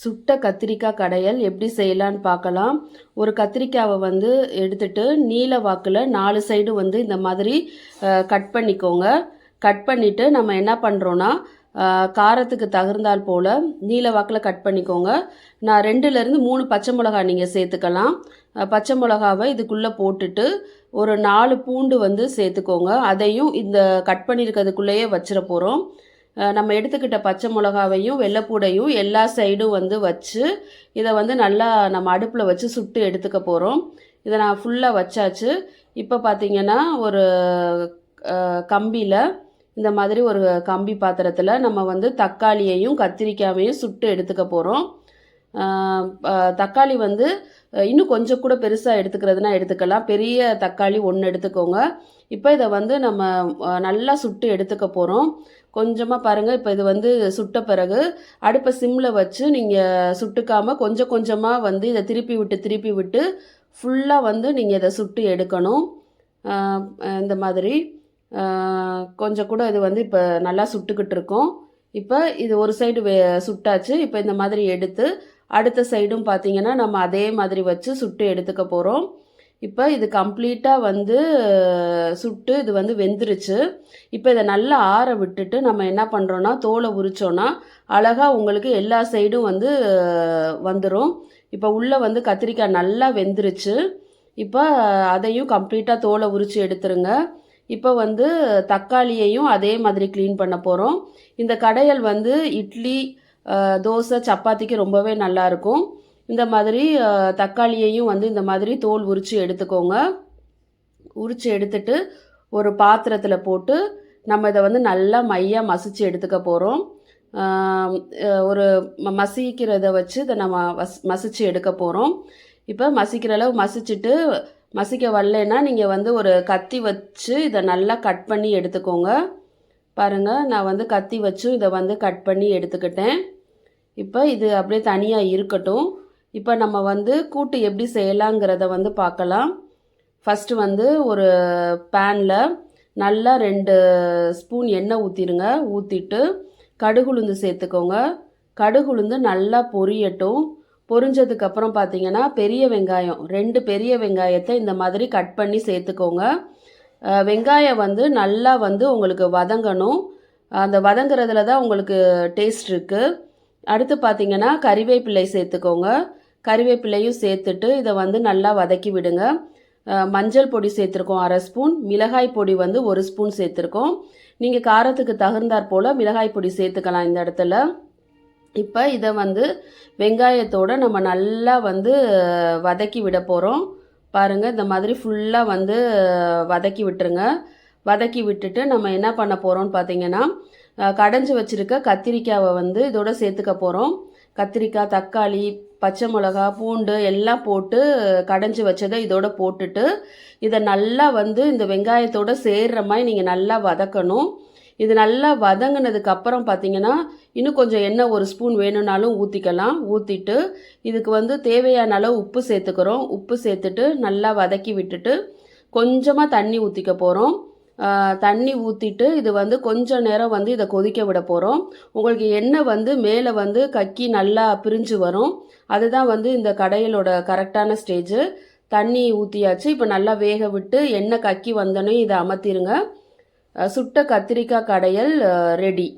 சுட்ட கத்திரிக்காய் கடையல் எப்படி செய்யலான்னு பார்க்கலாம். ஒரு கத்திரிக்காவை வந்து எடுத்துட்டு நீல வாக்கில் நாலு சைடு வந்து இந்த மாதிரி கட் பண்ணிக்கோங்க. கட் பண்ணிவிட்டு நம்ம என்ன பண்ணுறோன்னா காரத்துக்கு தகுந்தால் போல் நீல வாக்கில் கட் பண்ணிக்கோங்க. நான் ரெண்டுலேருந்து மூணு பச்சை மிளகாய் நீங்கள் சேர்த்துக்கலாம். பச்சை மிளகாவை இதுக்குள்ளே போட்டுட்டு ஒரு நாலு பூண்டு வந்து சேர்த்துக்கோங்க. அதையும் இந்த கட் பண்ணியிருக்கிறதுக்குள்ளேயே வச்சிட போகிறோம் நம்ம எடுத்துக்கிட்ட பச்சை மிளகாவையும் வெள்ளைப்பூடையும் எல்லா சைடும் வந்து வச்சு இதை வந்து நல்லா நம்ம அடுப்பில் வச்சு சுட்டு எடுத்துக்க போகிறோம் இதை நான் ஃபுல்லாக வச்சாச்சு. இப்போ பார்த்தீங்கன்னா ஒரு கம்பியில் இந்த மாதிரி ஒரு கம்பி பாத்திரத்தில் நம்ம வந்து தக்காளியையும் கத்திரிக்காயையும் சுட்டு எடுத்துக்க போகிறோம் தக்காளி வந்து இன்னும் கொஞ்சம் கூட பெருசாக எடுத்துக்கிறதுனா எடுத்துக்கலாம். பெரிய தக்காளி ஒன்று எடுத்துக்கோங்க. இப்போ இதை வந்து நம்ம நல்லா சுட்டு எடுத்துக்க போகிறோம் கொஞ்சமாக பாருங்கள் இப்போ இது வந்து சுட்ட பிறகு அடுப்பை சிம்மில் வச்சு நீங்கள் சுட்டுக்காமல் கொஞ்சம் கொஞ்சமாக வந்து இதை திருப்பி விட்டு திருப்பி விட்டு ஃபுல்லாக வந்து நீங்கள் இதை சுட்டு எடுக்கணும். இந்த மாதிரி. கொஞ்சம் கூட இது வந்து இப்போ நல்லா சுட்டுக்கிட்டு இருக்கோம். இப்போ இது ஒரு சைடு வே சுட்டாச்சு. இப்போ இந்த மாதிரி எடுத்து அடுத்த சைடும் பார்த்திங்கன்னா நம்ம அதே மாதிரி வச்சு சுட்டு எடுத்துக்க போகிறோம் இப்போ இது கம்ப்ளீட்டாக வந்து சுட்டு இது வந்து வெந்துருச்சு. இப்போ இதை நல்லா ஆற விட்டுட்டு நம்ம என்ன பண்ணுறோன்னா தோலை உரிச்சோன்னா அழகாக உங்களுக்கு எல்லா சைடும் வந்து வந்துடும் இப்போ உள்ளே வந்து கத்திரிக்காய் நல்லா வெந்துருச்சு. இப்போ அதையும் கம்ப்ளீட்டாக தோலை உரித்து எடுத்துருங்க. இப்போ வந்து தக்காளியையும் அதே மாதிரி க்ளீன் பண்ண போகிறோம் இந்த கடையல் வந்து இட்லி தோசை சப்பாத்திக்கு ரொம்பவே நல்லா இருக்கும். இந்த மாதிரி தக்காளியையும் வந்து இந்த மாதிரி தோல் உரித்து எடுத்துக்கோங்க. உரித்து எடுத்துட்டு ஒரு பாத்திரத்தில் போட்டு நம்ம இதை வந்து நல்லா மையாக மசிச்சு எடுத்துக்க போகிறோம் ஒரு மசிக்கிறத வச்சு இதை நம்ம வஸ் மசிச்சு எடுக்க போகிறோம் இப்போ மசிக்கிற அளவு மசிச்சுட்டு மசிக்க வரலைன்னா நீங்கள் வந்து ஒரு கத்தி வச்சு இதை நல்லா கட் பண்ணி எடுத்துக்கோங்க. பாருங்கள் நான் வந்து கத்தி வச்சும் இதை வந்து கட் பண்ணி எடுத்துக்கிட்டேன். இப்போ இது அப்படியே தனியாக இருக்கட்டும். இப்போ நம்ம வந்து கூட்டு எப்படி செய்யலாங்கிறத வந்து பார்க்கலாம். ஃபஸ்ட்டு வந்து ஒரு பேனில் நல்லா ரெண்டு ஸ்பூன் எண்ணெய் ஊற்றிடுங்க ஊற்றிட்டு கடுகுளுந்து சேர்த்துக்கோங்க. கடுகுளுந்து நல்லா பொரியட்டும். பொரிஞ்சதுக்கப்புறம் பார்த்தீங்கன்னா பெரிய வெங்காயம் ரெண்டு பெரிய வெங்காயத்தை இந்த மாதிரி கட் பண்ணி சேர்த்துக்கோங்க. வெங்காயம் வந்து நல்லா வந்து உங்களுக்கு வதங்கணும். அந்த வதங்குறதுல தான் உங்களுக்கு டேஸ்ட் இருக்குது அடுத்து பார்த்தீங்கன்னா கறிவேப்பிலை சேர்த்துக்கோங்க. கறிவேப்பிலையும் சேர்த்துட்டு இதை வந்து நல்லா வதக்கி விடுங்க. மஞ்சள் பொடி சேர்த்துருக்கோம் அரை ஸ்பூன். மிளகாய் பொடி வந்து ஒரு ஸ்பூன் சேர்த்துருக்கோம். நீங்கள் காரத்துக்கு தகுந்தாற் போல் மிளகாய் பொடி சேர்த்துக்கலாம் இந்த இடத்துல. இப்போ இதை வந்து வெங்காயத்தோடு நம்ம நல்லா வந்து வதக்கி விட போகிறோம் பாருங்கள் இந்த மாதிரி ஃபுல்லாக வந்து வதக்கி விட்டுருங்க. வதக்கி விட்டுட்டு நம்ம என்ன பண்ண போகிறோம்னு பார்த்தீங்கன்னா கடைஞ்சி வச்சுருக்க கத்திரிக்காவை வந்து இதோட சேர்த்துக்க போகிறோம் கத்திரிக்காய் தக்காளி பச்சை மிளகா பூண்டு எல்லாம் போட்டு கடைஞ்சி வச்சதை இதோட போட்டுட்டு இதை நல்லா வந்து இந்த வெங்காயத்தோட சேர்கிற மாதிரி நீங்கள் நல்லா வதக்கணும். இது நல்லா வதங்கினதுக்கு அப்புறம் பார்த்தீங்கன்னா இன்னும் கொஞ்சம் எண்ணெய் ஒரு ஸ்பூன் வேணும்னாலும் ஊற்றிக்கலாம் ஊற்றிட்டு இதுக்கு வந்து தேவையான அளவு உப்பு சேர்த்துக்கிறோம். உப்பு சேர்த்துட்டு நல்லா வதக்கி விட்டுட்டு கொஞ்சமாக தண்ணி ஊற்றிக்க போகிறோம் தண்ணி ஊற்றிட்டு இது வந்து கொஞ்ச நேரம் வந்து இதை கொதிக்க விட போகிறோம் உங்களுக்கு எண்ணெய் வந்து மேலே வந்து கக்கி நல்லா பிரிஞ்சு வரும். அதுதான் வந்து இந்த கடையிலோட கரெக்டான ஸ்டேஜு. தண்ணி ஊற்றியாச்சு இப்போ நல்லா வேக விட்டு எண்ணெய் கக்கி வந்தோன்னே இதை அமர்த்திருங்க. சுட்ட கத்திரிக்காய் கடையல் ரெடி.